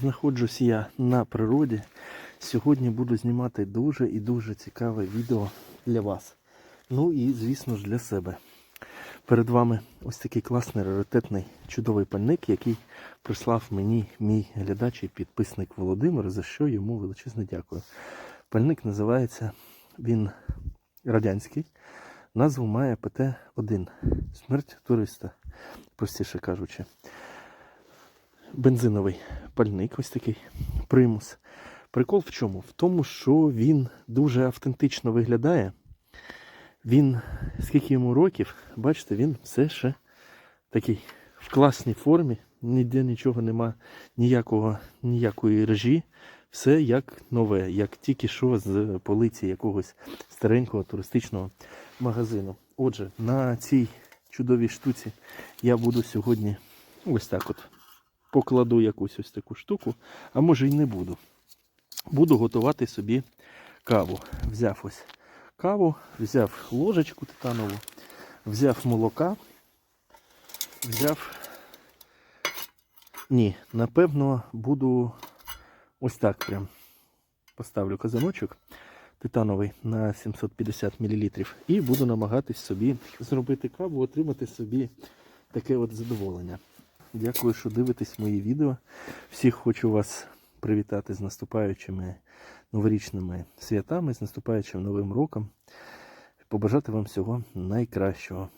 Знаходжусь я на природі. Сьогодні буду знімати дуже і дуже цікаве відео для вас. Ну і, звісно ж, для себе. Перед вами ось такий класний, раритетний, чудовий пальник, який прислав мені мій глядач і підписник Володимир, за що йому величезне дякую. Пальник називається він радянський. Назву має ПТ-1. Смерть туриста, простіше кажучи. Бензиновий пальник, ось такий примус. Прикол в чому? В тому, що він дуже автентично виглядає. Він, скільки йому років, бачите, він все ще такий в класній формі, ніде нічого нема, ніякого, ніякої режі. Все як нове, як тільки що з полиці якогось старенького туристичного магазину. Отже, на цій чудовій штуці я буду сьогодні ось так от покладу якусь ось таку штуку, а може й не буду. Буду готувати собі каву. Взяв ось каву, взяв ложечку титанову, взяв молока, взяв. Ні, напевно, буду ось так прям поставлю казаночок титановий на 750 мл і буду намагатись собі зробити каву, отримати собі таке от задоволення. Дякую, що дивитесь мої відео. Всіх хочу вас привітати з наступаючими новорічними святами, з наступаючим новим роком. Побажати вам всього найкращого.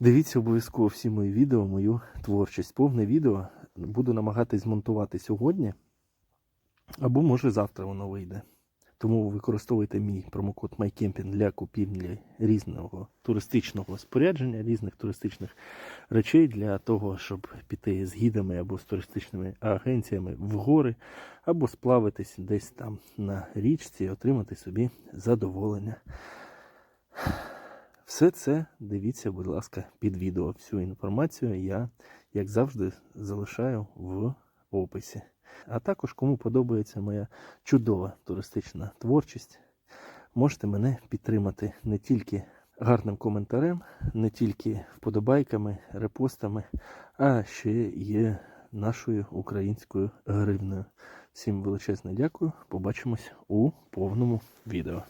Дивіться обов'язково всі мої відео, мою творчість. Повне відео буду намагатись змонтувати сьогодні, або може завтра воно вийде. Тому використовуйте мій промокод MyCamping для купівлі різного туристичного спорядження, різних туристичних речей для того, щоб піти з гідами або з туристичними агенціями в гори, або сплавитись десь там на річці і отримати собі задоволення. Все це дивіться, будь ласка, під відео. Всю інформацію я, як завжди, залишаю в описі. А також, кому подобається моя чудова туристична творчість, можете мене підтримати не тільки гарним коментарем, не тільки вподобайками, репостами, а ще є нашою українською гривнею. Всім величезне дякую. Побачимось у повному відео.